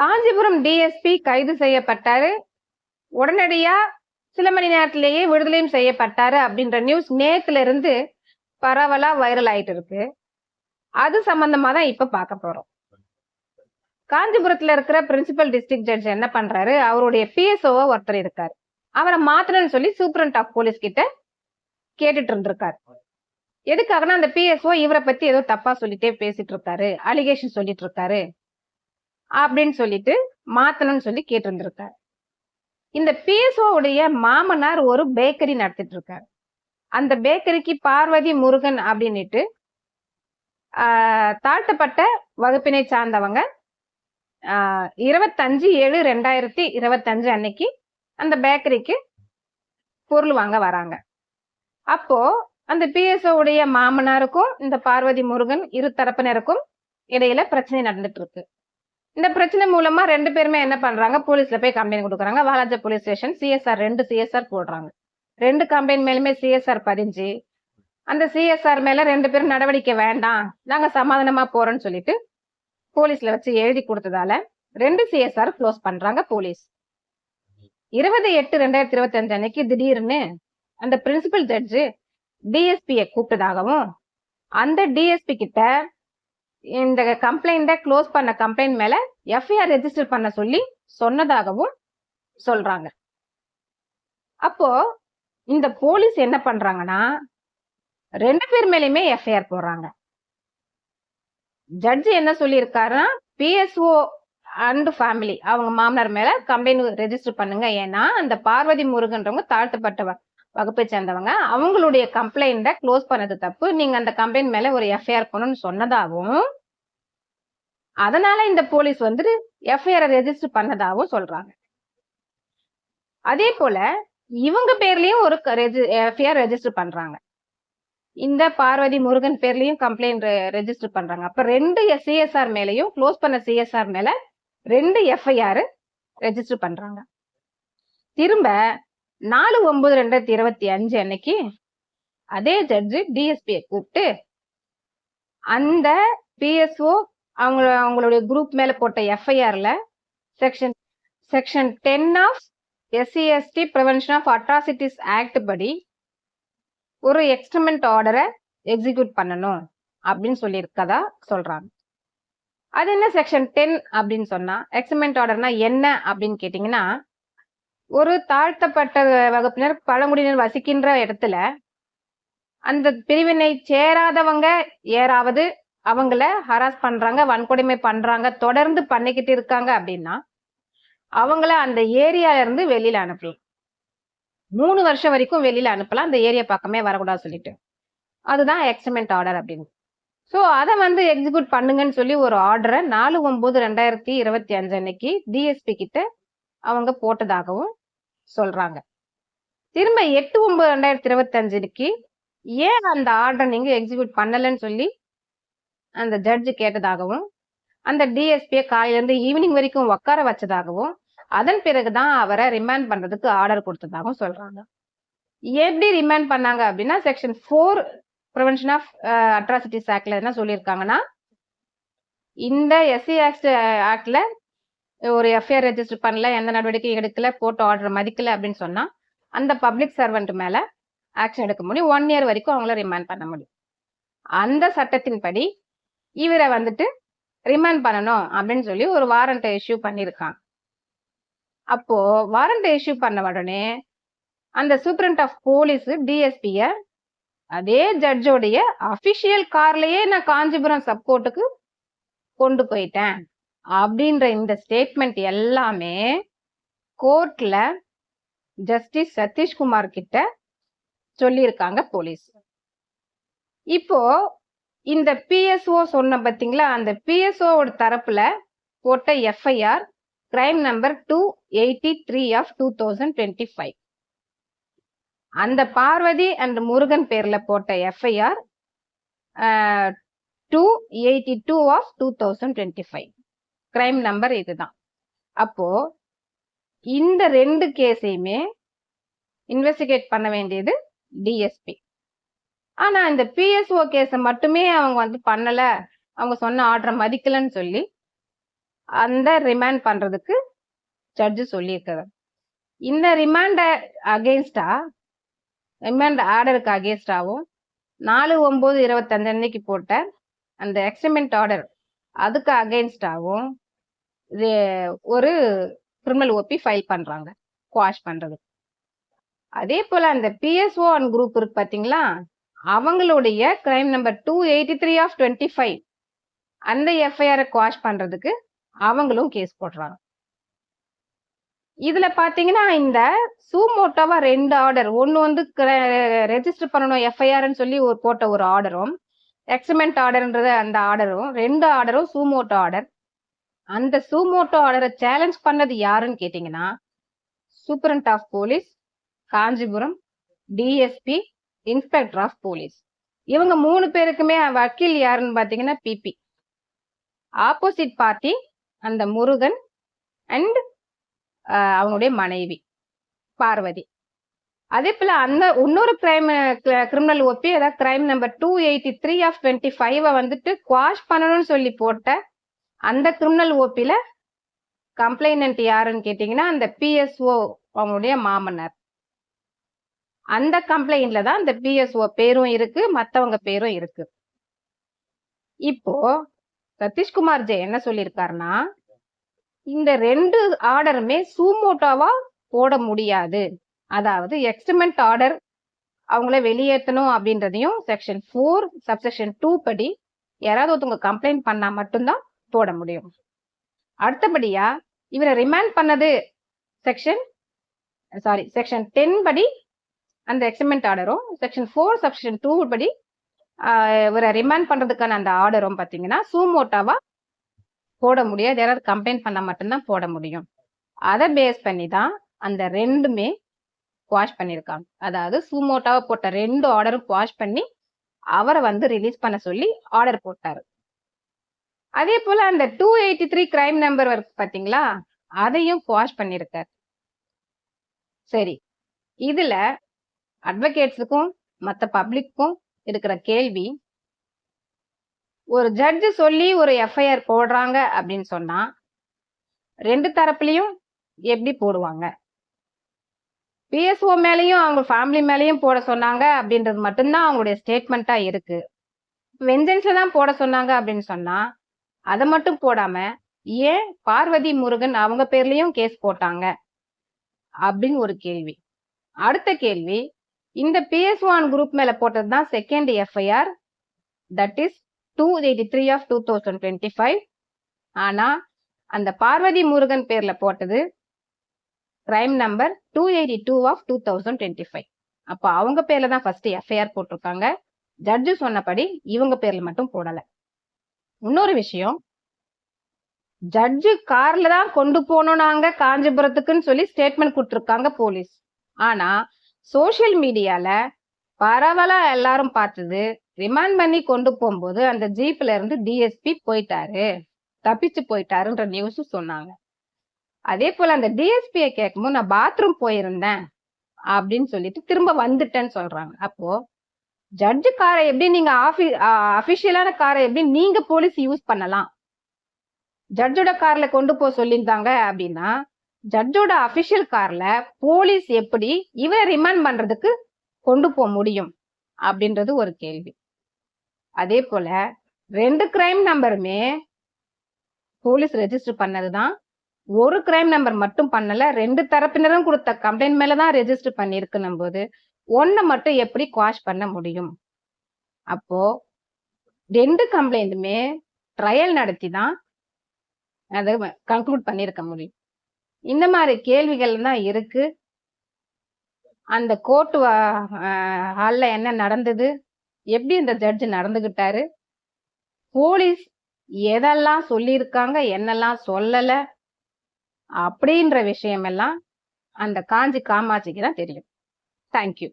Kanchipuram DSP கைது செய்யப்பட்டாரு. உடனடியா சில மணி நேரத்திலேயே விடுதலையும் செய்யப்பட்டாரு அப்படின்ற நியூஸ் நேத்துல இருந்து பரவலா வைரல் ஆயிட்டு இருக்கு. அது சம்பந்தமா தான் இப்ப பார்க்க போறோம். காஞ்சிபுரத்துல இருக்கிற பிரின்சிபல் டிஸ்ட்ரிக்ட் ஜட்ஜ் என்ன பண்றாரு? அவருடைய பிஎஸ்ஓவா ஒருத்தர் இருக்காரு. அவரை மாத்தணும்னு சொல்லி சூப்பரண்ட் ஆஃப் போலீஸ் கிட்ட கேட்டுட்டு இருந்திருக்காரு. எதுக்காகனா அந்த பிஎஸ்ஓ இவரை பத்தி ஏதோ தப்பா சொல்லிட்டே பேசிட்டு இருக்காரு. அலிகேஷன் சொல்லிட்டு இருக்காரு. அப்படின்னு சொல்லிட்டு மாத்தணும்னு சொல்லி கேட்டிருந்திருக்காரு. இந்த பிஎஸ்ஓவுடைய மாமனார் ஒரு பேக்கரி நடத்திட்டு இருக்காரு அந்த பேக்கரிக்கு பார்வதி முருகன் அப்படின்னுட்டு தாழ்த்தப்பட்ட வகுப்பினை சார்ந்தவங்க. இருபத்தஞ்சு ஏழு ரெண்டாயிரத்தி இருபத்தஞ்சு அன்னைக்கு அந்த பேக்கரிக்கு பொருள் வாங்க வராங்க. அப்போ அந்த பிஎஸ்ஓ உடைய மாமனாருக்கும் இந்த பார்வதி முருகன் இரு தரப்பினருக்கும் இடையில பிரச்சனை நடந்துட்டு இருக்கு இந்த பிரச்சனை மூலமா ரெண்டு பேருமே என்ன பண்றாங்க? போலீஸ்ல போய் கம்ப்ளைண்ட் கொடுக்குறாங்க. வாலாஜா போலீஸ் ஸ்டேஷன் சிஎஸ்ஆர் ரெண்டு சிஎஸ்ஆர் போடுறாங்க. ரெண்டு கம்ப்ளைண்ட் மேலுமே சிஎஸ்ஆர் பதிஞ்சு அந்த சிஎஸ்ஆர் மேல ரெண்டு பேரும் நடவடிக்கை வேண்டாம் நாங்க சமாதானமா போறோம்னு சொல்லிட்டு போலீஸ்ல வச்சு எழுதி கொடுத்ததால ரெண்டு சிஎஸ்ஆர் க்ளோஸ் பண்றாங்க போலீஸ். இருபது எட்டு ரெண்டாயிரத்தி இருபத்தி அஞ்சு அன்னைக்கு திடீர்னு அந்த பிரின்சிபல் ஜட்ஜு டிஎஸ்பியை கூப்பிட்டதாகவும் அந்த டிஎஸ்பி கிட்ட இந்த கம்ப்ளைண்ட க்ளோஸ் பண்ண கம்ப்ளைண்ட் மேலே எஃப்ஐஆர் ரெஜிஸ்டர் பண்ண சொல்லி சொன்னதாகவும் சொல்கிறாங்க அப்போ இந்த போலீஸ் என்ன பண்றாங்கன்னா ரெண்டு பேர் மேலேயுமே எஃப்ஐஆர் போடுறாங்க. ஜட்ஜி என்ன சொல்லியிருக்காருன்னா பிஎஸ்ஓ அண்ட் ஃபேமிலி அவங்க மாமனார் மேல கம்ப்ளைண்ட் ரெஜிஸ்டர் பண்ணுங்க. ஏன்னா அந்த பார்வதி முருகன்றவங்க தாழ்த்தப்பட்ட வகுப்பை சேர்ந்தவங்க. அவங்களுடைய கம்ப்ளைண்ட க்ளோஸ் பண்ணது தப்பு. நீங்க அந்த கம்ப்ளைண்ட் மேல ஒரு எஃப்ஐஆர் போகணும்னு சொன்னதாகவும் அதனால இந்த போலீஸ் வந்து எஃப்ஐஆர் ரெஜிஸ்டர் பண்ணதாகவும் சொல்றாங்க. அதே போல இவங்க பேர்லயும் ஒரு எஃப்ஐஆர் ரெஜிஸ்டர் பண்றாங்க. இந்த பார்வதி முருகன் பேர்லயும் கம்ப்ளைண்ட் ரெஜிஸ்டர் பண்றாங்க. அப்ப ரெண்டு சிஎஸ்ஆர் மேலயும் க்ளோஸ் பண்ண சிஎஸ்ஆர் மேல ரெண்டு எஃப்ஐஆர் ரெஜிஸ்டர் பண்றாங்க. திரும்ப நாலு ஒன்பது ரெண்டாயிரத்தி இருபத்தி அஞ்சு அன்னைக்கு அதே ஜட்ஜு டிஎஸ்பியை கூப்பிட்டு அந்த பிஎஸ்ஓ அவங்க அவங்களுடைய குரூப் மேல போட்ட எஃப்ஐஆர்ல section section ten of SC ST prevention of atrocities act படி ஒரு எக்ஸ்ட்ரமெண்ட் ஆர்டரை எக்ஸிக்யூட் பண்ணணும் அப்படின்னு சொல்லியிருக்கதா சொல்றாங்க. அது என்ன செக்ஷன் டென் அப்படின்னு சொன்னா எக்ஸ்ட்ரமெண்ட் ஆர்டர்னா என்ன அப்படின்னு கேட்டிங்கன்னா ஒரு தாழ்த்தப்பட்ட வகுப்பினர் பழங்குடியினர் வசிக்கின்ற இடத்துல அந்த பிரிவினை சேராதவங்க ஏறாவது அவங்கள ஹராஸ் பண்றாங்க வன்கொடுமை பண்றாங்க தொடர்ந்து பண்ணிக்கிட்டு இருக்காங்க அப்படின்னா அவங்கள அந்த ஏரியால இருந்து வெளியில அனுப்பலாம். மூணு வருஷம் வரைக்கும் வெளியில அனுப்பலாம் அந்த ஏரியா பக்கமே வரக்கூடாது சொல்லிட்டு. அதுதான் எக்ஸ்டமெண்ட் ஆர்டர் அப்படின்னு. ஸோ அதை வந்து எக்ஸிக்யூட் பண்ணுங்கன்னு சொல்லி ஒரு ஆர்டரை நாலு ஒம்பது ரெண்டாயிரத்தி இருபத்தி அஞ்சு அன்னைக்கு டிஎஸ்பி கிட்ட அவங்க போட்டதாகவும் சொல்றாங்க. திரும்ப எட்டு ஒன்பது ரெண்டாயிரத்தி இருபத்தஞ்சுக்கு ஏன் அந்த ஆர்டரை நீங்க எக்ஸிக்யூட் பண்ணலன்னு சொல்லி அந்த ஜட்ஜு கேட்டதாகவும் அந்த டிஎஸ்பியை காலையிலேருந்து ஈவினிங் வரைக்கும் உட்கார வச்சதாகவும் அதன் பிறகுதான் அவரை ரிமாண்ட் பண்றதுக்கு ஆர்டர் கொடுத்ததாகவும் சொல்றாங்க. எப்படி ரிமாண்ட் பண்ணாங்க அப்படின்னா section four prevention of atrocities ஆக்ட்ல என்ன சொல்லியிருக்காங்கன்னா இந்த எஸ்சி ஆக்ட் ஆக்ட்ல ஒரு எஃப்ஐஆர் ரெஜிஸ்டர் பண்ணல எந்த நடவடிக்கையும் எடுக்கல போட்டு ஆர்டர் மதிக்கல அப்படின்னு சொன்னா அந்த பப்ளிக் சர்வெண்ட் மேல ஆக்ஷன் எடுக்க முடியும். ஒன் இயர் வரைக்கும் அவங்கள ரிமாண்ட் பண்ண முடியும். அந்த சட்டத்தின்படி இவரை வந்துட்டு ரிமாண்ட் பண்ணணும் அப்படின்னு சொல்லி ஒரு வாரண்ட்டை இஷ்யூ பண்ணியிருக்காங்க அப்போ வாரண்ட்டை இஷ்யூ பண்ண உடனே அந்த சூப்ரண்ட் ஆஃப் போலீஸ் டிஎஸ்பிய அதே ஜட்ஜோடைய அபிஷியல் கார்லயே நான் காஞ்சிபுரம் சப்கோர்ட்டுக்கு கொண்டு போயிட்டேன். அப்படின்ற இந்த ஸ்டேட்மெண்ட் எல்லாமே கோர்ட்ல ஜஸ்டிஸ் சதீஷ்குமார் கிட்ட சொல்லியிருக்காங்க போலீஸ் இப்போ இந்த பிஎஸ்ஓ சொன்ன பார்த்தீங்களா அந்த பிஎஸ்ஓவோட தரப்புல போட்ட FIR crime number two eighty three of two thousand twenty five அந்த பார்வதி அண்ட் முருகன் பேர்ல போட்ட FIR two eighty two of two thousand twenty five crime number இதுதான். அப்போ இந்த ரெண்டு கேஸையுமே இன்வெஸ்டிகேட் பண்ண வேண்டியது டிஎஸ்பி ஆனா இந்த பிஎஸ்ஓ கேஸை மட்டுமே அவங்க வந்து பண்ணல. அவங்க சொன்ன ஆர்டரை மதிக்கலன்னு சொல்லி அந்த ரிமாண்ட் பண்றதுக்கு ஜட்ஜு சொல்லியிருக்கிறார் இந்த ரிமாண்ட அகேன்ஸ்டா ரிமாண்ட் ஆர்டருக்கு அகேன்ஸ்டாவும் நாலு ஒன்பது இருபத்தஞ்சு அன்னைக்கு போட்ட அந்த எக்ஸ்டமெண்ட் ஆர்டர் அதுக்கு அகேன்ஸ்டாகவும் ஒரு கிரிமினல் ஓபி ஃபைல் பண்றாங்க குவாஷ் பண்றது அதே போல அந்த பிஎஸ்ஓ அண்ட் குரூப் இருக்கு பாத்தீங்களா அவங்களுடைய crime number two eighty three of twenty five அந்த எஃப்ஐஆரை குவாஷ் பண்ணுறதுக்கு அவங்களும் கேஸ் போடுறாங்க. இதுல பாத்தீங்கன்னா இந்த சூமோட்டோவா ரெண்டு ஆர்டர் ஒன்னு வந்து ரெஜிஸ்டர் பண்ணணும் எஃப்ஐஆர்னு சொல்லி ஒரு போட்ட ஒரு ஆர்டரும் எக்ஸ்மெண்ட் ஆர்டர்ன்றது அந்த ஆர்டரும் ரெண்டு ஆர்டரும் சூமோட்டோ ஆர்டர் அந்த சூமோட்டோ ஆர்டரை சேலஞ்ச் பண்ணது யாருன்னு கேட்டீங்கன்னா superintendent of police Kanchipuram DSP inspector of police இவங்க மூணு பேருக்குமே வக்கீல் யாருன்னு பார்த்தீங்கன்னா பிபி ஆப்போசிட் பார்ட்டி அந்த முருகன் அண்ட் அவங்களுடைய மனைவி பார்வதி. அதே போல அந்த இன்னொரு கிரைம் கிரிமினல் ஒப்பி அதாவது crime number two eighty three of twenty five வந்துட்டு குவாஷ் பண்ணணும்னு சொல்லி போட்ட அந்த கிரிமினல் ஓபியில கம்ப்ளைனன்ட் யாருன்னு கேட்டீங்கன்னா அந்த பிஎஸ்ஓ அவங்களுடைய மாமனார். அந்த கம்ப்ளைண்ட்ல தான் இந்த பிஎஸ்ஓ பேரும் இருக்கு மற்றவங்க பேரும் இருக்கு. இப்போ சதீஷ்குமார் ஜெய் என்ன சொல்லியிருக்காருன்னா இந்த ரெண்டு ஆர்டருமே சூமோட்டோவா போட முடியாது. அதாவது எக்ஸ்டிமெண்ட் ஆர்டர் அவங்கள வெளியேற்றணும் அப்படின்றதையும் செக்ஷன் ஃபோர் சப்செக்ஷன் டூ படி யாராவது ஒருத்தவங்க கம்ப்ளைண்ட் பண்ணா மட்டும்தான் போட முடியும். அடுத்தபடியா இவரை ரிமாண்ட் பண்ணது செக்ஷன் சாரி செக்ஷன் டென் படி அந்த எக்ஸ்டிமெண்ட் ஆர்டரும் செக்ஷன் ஃபோர் செக்ஷன் டூ படி இவரை ரிமாண்ட் பண்றதுக்கான அந்த ஆர்டரும் பாத்தீங்கன்னா சூமோட்டாவா போட முடியாது. யாராவது கம்ப்ளைண்ட் பண்ணா மட்டும்தான் போட முடியும். அதை பேஸ் பண்ணி தான் அந்த ரெண்டுமே வாஷ் பண்ணியிருக்காங்க. அதாவது சூமோட்டாவை போட்ட ரெண்டு ஆர்டரும் வாஷ் பண்ணி அவரை வந்து ரிலீஸ் பண்ண சொல்லி ஆர்டர் போட்டாரு. அதே போல அந்த two eighty three crime number இருக்கு பாத்தீங்களா அதையும் குவாஷ் பண்ணிருக்காரு சரி. இதுல அட்வொகேட்ஸுக்கும் மற்ற பப்ளிக்கும் இருக்கிற கேள்வி ஒரு ஜட்ஜு சொல்லி ஒரு எஃப்ஐஆர் போடுறாங்க அப்படின்னு சொன்னா ரெண்டு தரப்புலையும் எப்படி போடுவாங்க? பிஎஸ்ஓ மேலேயும் அவங்க ஃபேமிலி மேலேயும் போட சொன்னாங்க அப்படின்றது மட்டும்தான் அவங்களுடைய ஸ்டேட்மெண்ட்டா இருக்கு. வெஞ்சன்ஸ்ல தான் போட சொன்னாங்க அப்படின்னு சொன்னா அதை மட்டும் போடாம ஏன் பார்வதி முருகன் அவங்க பேர்லயும் கேஸ் போட்டாங்க? அப்படின்னு ஒரு கேள்வி. அடுத்த கேள்வி இந்த பிஎஸ் ஒன் குரூப் மேல போட்டது தான் second FIR that is two eighty three of two thousand twenty five ஆனா அந்த பார்வதி முருகன் பேர்ல போட்டது crime number two eighty two of two thousand twenty five அப்போ அவங்க பேர்ல தான் ஃபர்ஸ்ட் எஃப்ஐஆர் போட்டிருக்காங்க. ஜட்ஜு சொன்னபடி இவங்க பேர்ல மட்டும் போடல. இன்னொரு விஷயம் ஜட்ஜு கார்ல தான் கொண்டு போனோம் நாங்க காஞ்சிபுரத்துக்குன்னு சொல்லி ஸ்டேட்மெண்ட் கொடுத்துருக்காங்க போலீஸ் ஆனா சோசியல் மீடியால பரவலா எல்லாரும் பார்த்தது ரிமாண்ட் பண்ணி கொண்டு போகும்போது அந்த ஜீப்ல இருந்து டிஎஸ்பி போயிட்டாரு தப்பிச்சு போயிட்டாருன்ற நியூஸ் சொன்னாங்க. அதே போல அந்த டிஎஸ்பியை கேட்கும்போது நான் பாத்ரூம் போயிருந்தேன் அப்படின்னு சொல்லிட்டு திரும்ப வந்துட்டேன்னு சொல்றாங்க. அப்போ ஜட்ஜு காரை எப்படி நீங்க ஆபி அபிஷியலான காரை எப்படி நீங்க போலீஸ் யூஸ் பண்ணலாம்? ஜட்ஜோட கார்ல கொண்டு போக சொல்லியிருந்தாங்க அப்படின்னா ஜட்ஜோட அபிஷியல் கார்ல போலீஸ் எப்படி இவரை ரிமாண்ட் பண்றதுக்கு கொண்டு போக முடியும் அப்படின்றது ஒரு கேள்வி. அதே போல ரெண்டு கிரைம் நம்பருமே போலீஸ் ரெஜிஸ்டர் பண்ணதுதான். ஒரு கிரைம் நம்பர் மட்டும் பண்ணல ரெண்டு தரப்பினரும் கொடுத்த கம்ப்ளைண்ட் மேலதான் ரெஜிஸ்டர் பண்ணிருக்கணும் போது ஒன்ன மட்டும் எப்படி குவாஷ் பண்ண முடியும்? அப்போ ரெண்டு கம்ப்ளைண்ட்டுமே ட்ரையல் நடத்தி தான் அதை கன்க்ளூட் பண்ணியிருக்க முடியும். இந்த மாதிரி கேள்விகள் தான் இருக்கு. அந்த கோர்ட் ஹாலில் என்ன நடந்தது? எப்படி இந்த ஜட்ஜ் நடந்துகிட்டாரு? போலீஸ் எதெல்லாம் சொல்லியிருக்காங்க என்னெல்லாம் சொல்லலை? அப்படின்ற விஷயமெல்லாம் அந்த காஞ்சி காமாட்சிக்கு தான் தெரியும். தேங்க்யூ